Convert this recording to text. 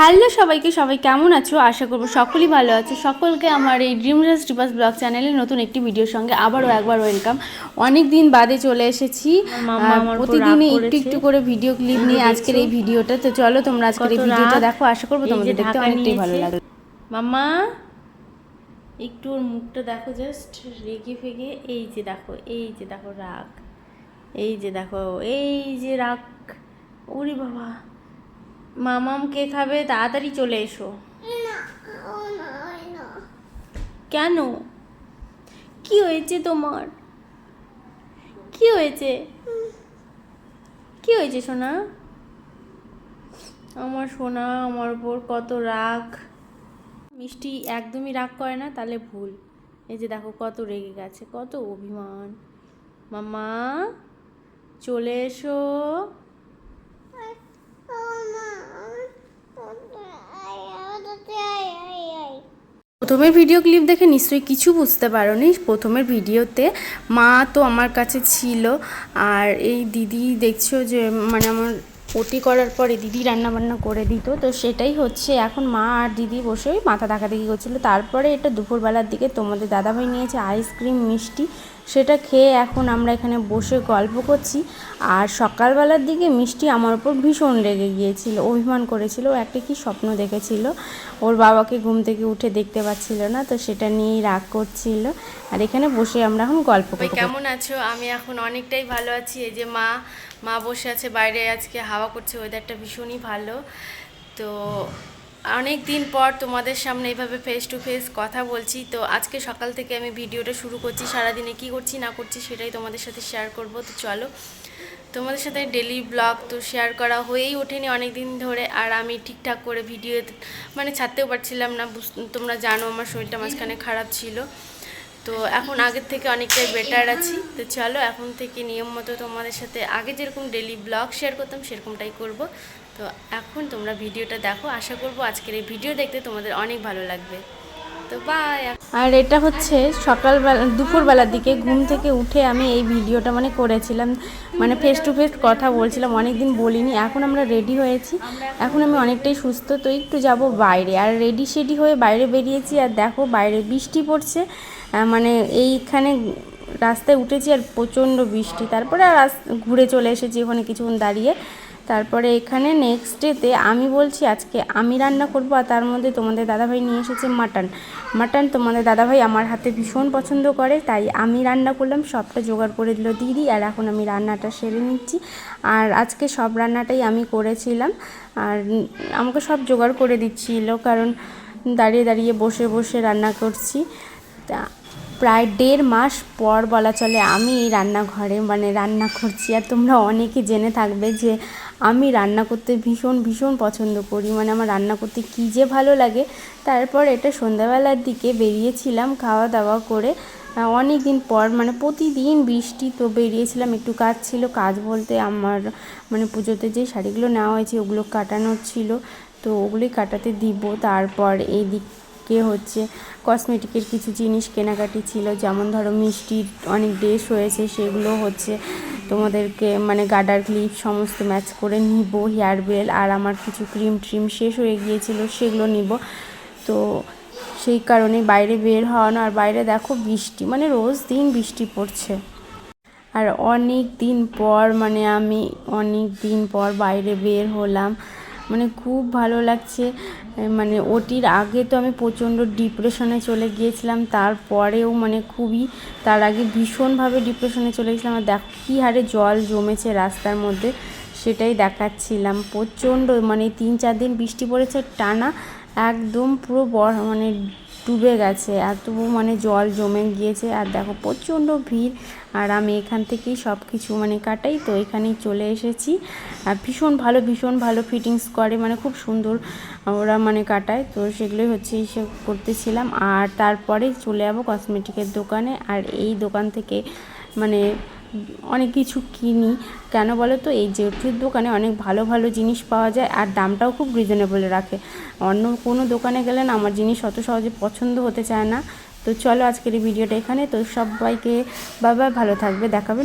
Hello সবাইকে সবাই কেমন আছো? আশা করব সকলেই ভালো আছো। সকলকে আমার এই ড্রিমরাস ডিপাস ব্লগ চ্যানেলে নতুন একটি ভিডিওর সঙ্গে আবারও একবার ওয়েলকাম অনেক দিন বাদে চলে এসেছি। রাগ একটু একটু করে ভিডিও ক্লিপ নিয়ে আজকের এই ভিডিওটা তো চলো তোমরা আজকের এই ভিডিওটা দেখো আশা করব তোমাদের দেখতে অনেকটাই ভালো। লাগবে। মাম্মা একটু ওর মুখটা দেখো জাস্ট রেগে ফেগে। এই যে দেখো এই যে দেখো রাগ। এই যে দেখো এই যে রাগ। ওরে বাবা। মামাম কে খাবে তাড়াতাড়ি চলে এসো। কেন? কি হয়েছে তোমার? কি হয়েছে? কি হয়েছে সোনা? আমার সোনা আমার উপর কত রাগ। মিষ্টি একদমই রাগ করে না তাহলে ভুল। এই যে দেখো কত রেগে গেছে কত অভিমান। মামা চলে এসো। প্রথমের ভিডিও ক্লিপ দেখে নিশ্চয়ই কিছু বুঝতে পারোনি। প্রথমের ভিডিওতে মা তো আমার কাছে ছিল, আর এই দিদি দেখছ যে মানে আমার ওটি করার পরে দিদি রান্না বান্না করে দিত। তো সেটাই হচ্ছে এখন মা আর দিদি বসে মাথা দেখাদেখি করছিল। তারপরে এটা দুপুরবেলার দিকে তোমাদের দাদাভাই নিয়েছে আইসক্রিম মিষ্টি। সেটা খেয়ে এখন আমরা এখানে বসে গল্প করছি। আর সকালবেলার দিকে মিষ্টি আমার উপর ভীষণ রেগে গিয়েছিল অভিমান করেছিল ও একটা কি স্বপ্ন দেখেছিল। ওর বাবাকে ঘুম থেকে উঠে দেখতে পাচ্ছিল না তো সেটা নিয়েই রাগ করছিল। আর এখানে বসে আমরা এখন গল্প করি কেমন আছো? আমি এখন অনেকটাই ভালো আছি। এই যে মা মা বসে আছে, বাইরে আজকে হাওয়া করছে ওয়েদারটা ভীষণই ভালো। তো অনেক দিন পর তোমাদের সামনে এইভাবে ফেস টু ফেস কথা বলছি। তো আজকে সকাল থেকে আমি ভিডিওটা শুরু করছি, সারাদিনে কি করছি, না করছি সেটাই তোমাদের সাথে শেয়ার করব। তো চলো, তোমাদের সাথে ডেলি ব্লগ তো শেয়ার করা হয়েই ওঠেনি অনেক দিন ধরে, আর আমি ঠিকঠাক করে ভিডিও মানে ছাড়তেও পারছিলাম না তোমরা জানো আমার শরীরটা মাঝখানে খারাপ ছিল। তো এখন আগের থেকে অনেকটাই বেটার আছি। তো চলো, এখন থেকে নিয়ম মতো তোমাদের সাথে আগে যেরকম ডেলি ব্লগ শেয়ার করতাম, সেরকমটাই করব। তো এখন তোমরা ভিডিওটা দেখো। আশা করব আজকের এই ভিডিও দেখতে তোমাদের অনেক ভালো লাগবে। তো বাই আর এটা হচ্ছে সকালবেলা, দুপুরবেলার দিকে ঘুম থেকে উঠে আমি এই ভিডিওটা মানে করেছিলাম। মানে ফেস টু ফেস কথা বলছিলাম অনেক দিন বলিনি। এখন আমরা রেডি হয়েছি। এখন আমি অনেকটাই সুস্থ। তো একটু যাব বাইরে। আর রেডি সেডি হয়ে বাইরে বেরিয়েছি। আর দেখো বাইরে বৃষ্টি পড়ছে। মানে এইখানে রাস্তায় উঠেছি আর প্রচণ্ড বৃষ্টি। তারপরে আর ঘুরে চলে এসেছি ওখানে কিছুক্ষণ দাঁড়িয়ে। তারপরে এখানে নেক্সট ডেতে আমি বলছি, আজকে আমি রান্না করব আর তার মধ্যে তোমাদের দাদাভাই নিয়ে এসেছে মাটন মাটন তোমাদের দাদাভাই আমার হাতে ভীষণ পছন্দ করে, তাই আমি রান্না করলাম, সবটা জোগাড় করে দিল দিদি আর এখন আমি রান্নাটা সেরে নিচ্ছি। আর আজকে সব রান্নাটাই আমি করেছিলাম, আর আমাকে সব জোগাড় করে দিচ্ছিল কারণ দাঁড়িয়ে দাঁড়িয়ে বসে বসে রান্না করছি। প্রায় দেড় মাস পর বলা চলে আমি এই রান্নাঘরে মানে রান্না করছি। আর তোমরা অনেকে জেনে থাকবে যে আমি রান্না করতে ভীষণ ভীষণ পছন্দ করি। মানে আমার রান্না করতে কী যে ভালো লাগে। তারপর এটা সন্ধ্যাবেলার দিকে বেরিয়েছিলাম খাওয়া দাওয়া করে। অনেক দিন পর মানে প্রতিদিন বৃষ্টি তো বেরিয়েছিলাম। একটু কাজ ছিল কাজ বলতে আমার মানে পুজোতে যে শাড়িগুলো নেওয়া হয়েছে ওগুলো কাটানোর ছিল। তো ওগুলোই কাটাতে দিব। তারপর এই দিক কে হচ্ছে কসমেটিকের কিছু জিনিস কেনাকাটি ছিল, যেমন ধরো মিষ্টির অনেক ড্রেস হয়েছে সেগুলো হচ্ছে তোমাদেরকে মানে গার্ডার ক্লিপ সমস্ত ম্যাচ করে নিব হেয়ার বেল আর আমার কিছু ক্রিম ট্রিম শেষ হয়ে গিয়েছিল, সেগুলো নিব। তো সেই কারণে বাইরে বের হওয়ানো, আর বাইরে দেখো বৃষ্টি মানে রোজ দিন বৃষ্টি পড়ছে। আর অনেক দিন পর মানে আমি অনেক দিন পর বাইরে বের হলাম। মানে খুব ভালো লাগছে। মানে ওটির আগে তো আমি প্রচণ্ড ডিপ্রেশনে চলে গিয়েছিলাম, তারপরেও মানে খুবই, তার আগে ভীষণভাবে ডিপ্রেশনে চলে গেছিলাম আর দেখ, কী হারে জল জমেছে রাস্তার মধ্যে, সেটাই দেখাচ্ছিলাম। প্রচণ্ড মানে তিন চার দিন বৃষ্টি পড়েছে, টানা একদম পুরো মানে ডুবে গেছে এত মানে জল জমে গিয়েছে আর দেখো প্রচণ্ড ভিড় আর আমি এখান থেকেই সব কিছু মানে কাটাই তো এখানেই চলে এসেছি। আর ভীষণ ভালো ভীষণ ভালো ফিটিংস করে মানে খুব সুন্দর ওরা মানে কাটায়। তো সেগুলোই হচ্ছে এসে করতেছিলাম। আর তারপরে চলে যাব কসমেটিকের দোকানে। আর এই দোকান থেকে মানে অনেক কিছু কিনি। কেন বলো তো এই জেঠুর দোকানে অনেক ভালো ভালো জিনিস পাওয়া যায় আর দামটাও খুব রিজনেবল রাখে। অন্য কোনো দোকানে গেলে না আমার জিনিস অত সহজে পছন্দ হতে চায় না। তো চলো আজকের এই ভিডিওটা এখানে। তো সবাইকে বাবা ভালো থাকবে। দেখাবে